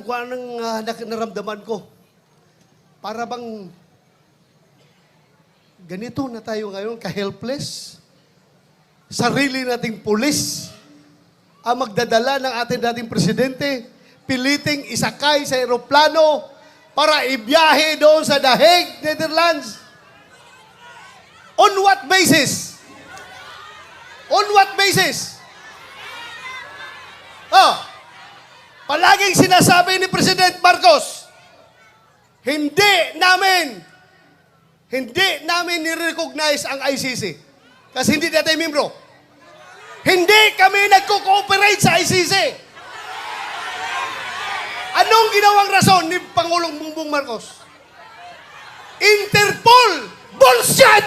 kung anong ah, nak- naramdaman ko. Para bang ganito na tayo ngayon, ka-helpless. Sarili nating pulis ang magdadala ng ating dating presidente, piliting isakay sa eroplano para ibiyahe doon sa The Hague, Netherlands. On what basis? On what basis? Oh, palaging sinasabi ni President Marcos, hindi namin, hindi namin nirecognize ang ICC. Kasi hindi natin membro. Hindi kami nagko-cooperate sa ICC. Anong ginawang rason ni Pangulong Bongbong Marcos? Interpol! Bullshit!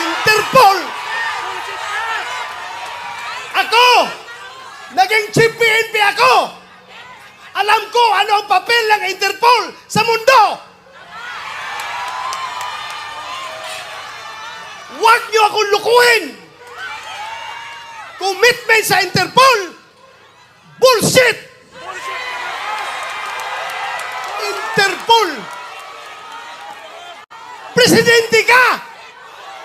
Interpol! Ako! Naging chief PNP ako! Alam ko ano ang papel ng Interpol sa mundo! Huwag niyo akong lukuhin! Commitment sa Interpol! Bullshit! Interpol! Presidente ka!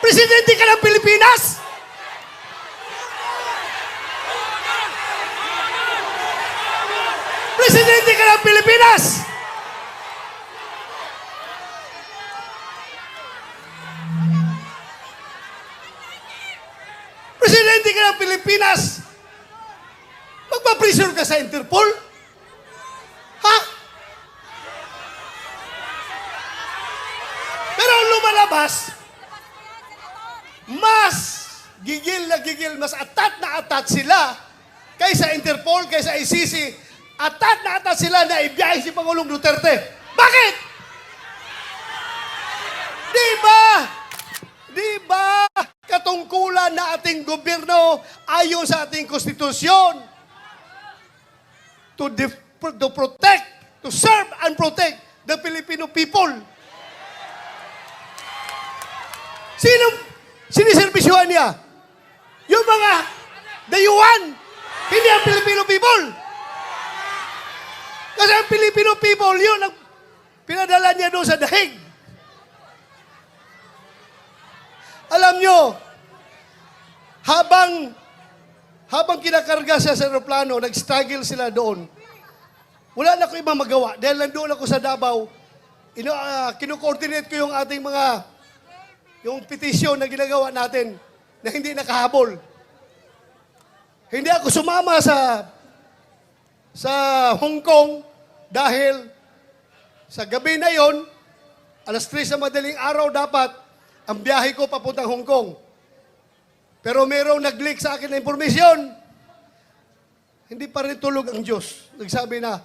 Presidente ka ng Pilipinas! Presidente ka ng Pilipinas! Presidente ka ng Pilipinas! Magpa-pressure ka sa Interpol? Ha? Pero lumalabas, mas gigil na gigil, mas atat na atat sila kaysa Interpol, kaysa ICC, atat na atat sila na ibiyahe si Pangulong Duterte. Bakit? Di ba? Di ba? Katungkulan na ating gobyerno ayon sa ating konstitusyon to, def- to protect, to serve and protect the Filipino people. Sino siniservisyohan niya? Yung mga dayuhan, hindi ang Filipino people. Kasi ang Filipino people, yun ang pinadala niya doon sa dahig. Alam nyo, habang habang kinakarga siya sa aeroplano, nag-struggle sila doon. Wala na ko ibang magawa. Dahil nandoon ako sa Davao, ino, uh, kino-coordinate ko yung ating mga yung petisyon na ginagawa natin na hindi nakahabol. Hindi ako sumama sa sa Hong Kong dahil sa gabi na yon, alas 3 sa madaling araw dapat ang biyahe ko papuntang Hong Kong. Pero merong nag-leak sa akin na impormasyon. Hindi pa rin tulog ang Diyos. Nagsabi na,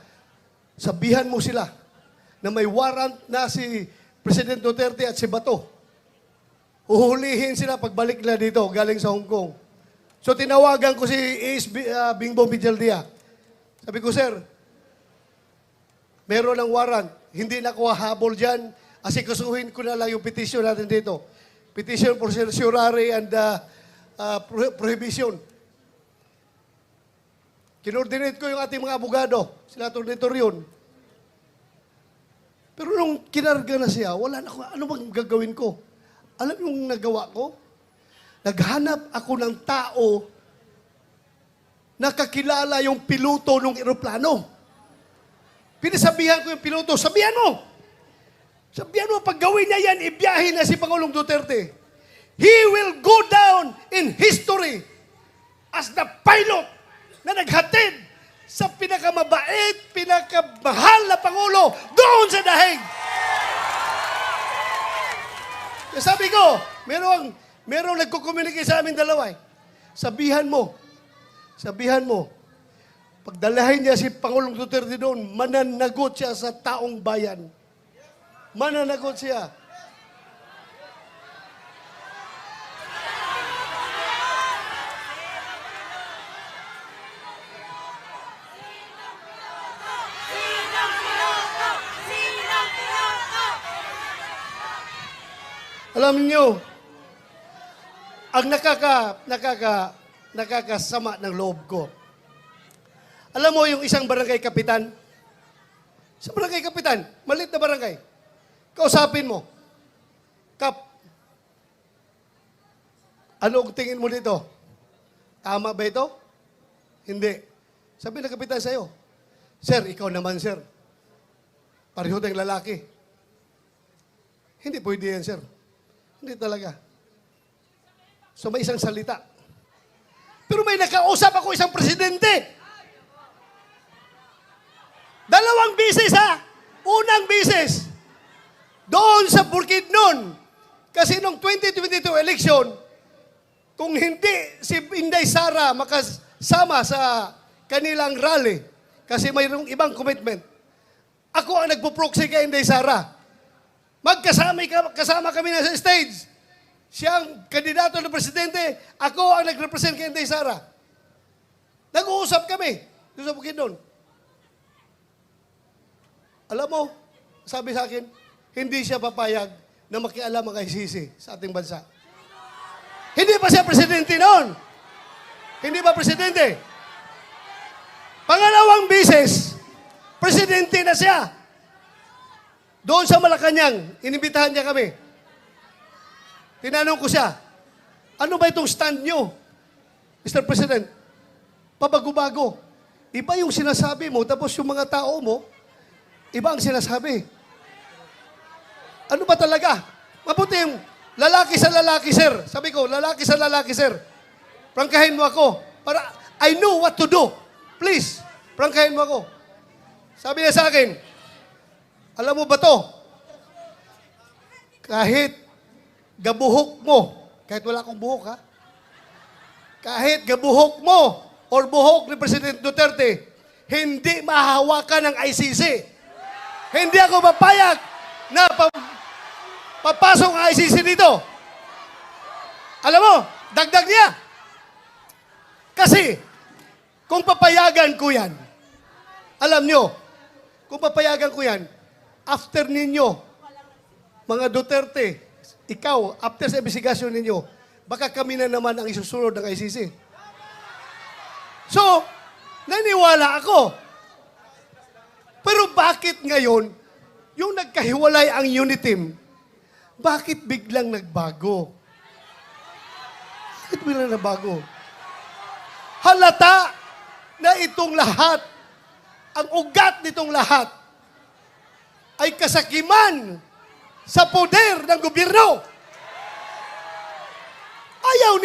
sabihan mo sila na may warrant na si President Duterte at si Bato. Uhulihin sila pagbalik nila dito, galing sa Hong Kong. So tinawagan ko si Ace uh, Bingbong Bijaldia. Sabi ko, sir, meron ng warrant. Hindi na ko habol dyan. Asikasuhin ko na lang yung petition natin dito. Petition for certiorari and uh, uh, pro- prohibition. Kinordinate ko yung ating mga abogado. Sila tornitor yun. Pero nung kinarga na siya, wala na ako, ano bang gagawin ko? Alam yung nagawa ko? Naghanap ako ng tao na kakilala yung piloto ng eroplano. Pinasabihan ko yung piloto, sabihan mo! Sabihan mo, pag gawin niya yan, ibiyahin na si Pangulong Duterte. He will go down in history as the pilot na naghatid sa pinakamabait, pinakamahal na Pangulo doon sa dahig. Kaya sabi ko, merong, merong nagkukommunicate sa amin dalawa eh. Sabihan mo, sabihan mo, pagdalahin niya si Pangulong Duterte doon, mananagot siya sa taong bayan. Mananagot siya. Alam niyo, ang nakaka, nakaka, nakakasama ng loob ko, Alam mo yung isang barangay kapitan? Sa barangay kapitan, malit na barangay. Kausapin mo. Kap, ano ang tingin mo dito? Tama ba ito? Hindi. Sabi ng kapitan sa'yo, Sir, ikaw naman, sir. Pareho tayong lalaki. Hindi pwede yan, sir. Hindi talaga. So may isang salita. Pero may nakausap ako isang presidente. Dalawang bisis ha. Unang bisis. Doon sa Bukidnon. Kasi nung 2022 election, kung hindi si Inday Sara makasama sa kanilang rally, kasi mayroong ibang commitment, ako ang nagpo-proxy kay Inday Sara. Magkasama kasama kami na sa stage. Siyang kandidato ng presidente, ako ang nag-represent kay Inday Sara. Nag-uusap kami doon sa Bukidnon. Alam mo, sabi sa akin, hindi siya papayag na makialam ang ICC sa ating bansa. Hindi pa siya presidente noon. Hindi ba presidente? Pangalawang bisis, presidente na siya. Doon sa Malacanang, inimbitahan niya kami. Tinanong ko siya, ano ba itong stand nyo, Mr. President? Pabago-bago. Iba yung sinasabi mo, tapos yung mga tao mo, iba ang sinasabi. Ano ba talaga? Mabuti yung lalaki sa lalaki, sir. Sabi ko, lalaki sa lalaki, sir. Prangkahin mo ako. Para I know what to do. Please, prangkahin mo ako. Sabi niya sa akin, alam mo ba to? Kahit gabuhok mo, kahit wala akong buhok ha, kahit gabuhok mo or buhok ni President Duterte, hindi mahahawakan ng ICC. Hindi ako papayag na pa- papasok ang ICC dito. Alam mo, dagdag niya. Kasi, kung papayagan ko yan, alam nyo, kung papayagan ko yan, after ninyo, mga Duterte, ikaw, after sa investigasyon ninyo, baka kami na naman ang isusunod ng ICC. So, naniwala ako. Pero bakit ngayon, yung nagkahiwalay ang unit team, bakit biglang nagbago? Bakit biglang nagbago? Halata na itong lahat, ang ugat nitong lahat, ay kasakiman sa poder ng gobyerno. Ayaw ni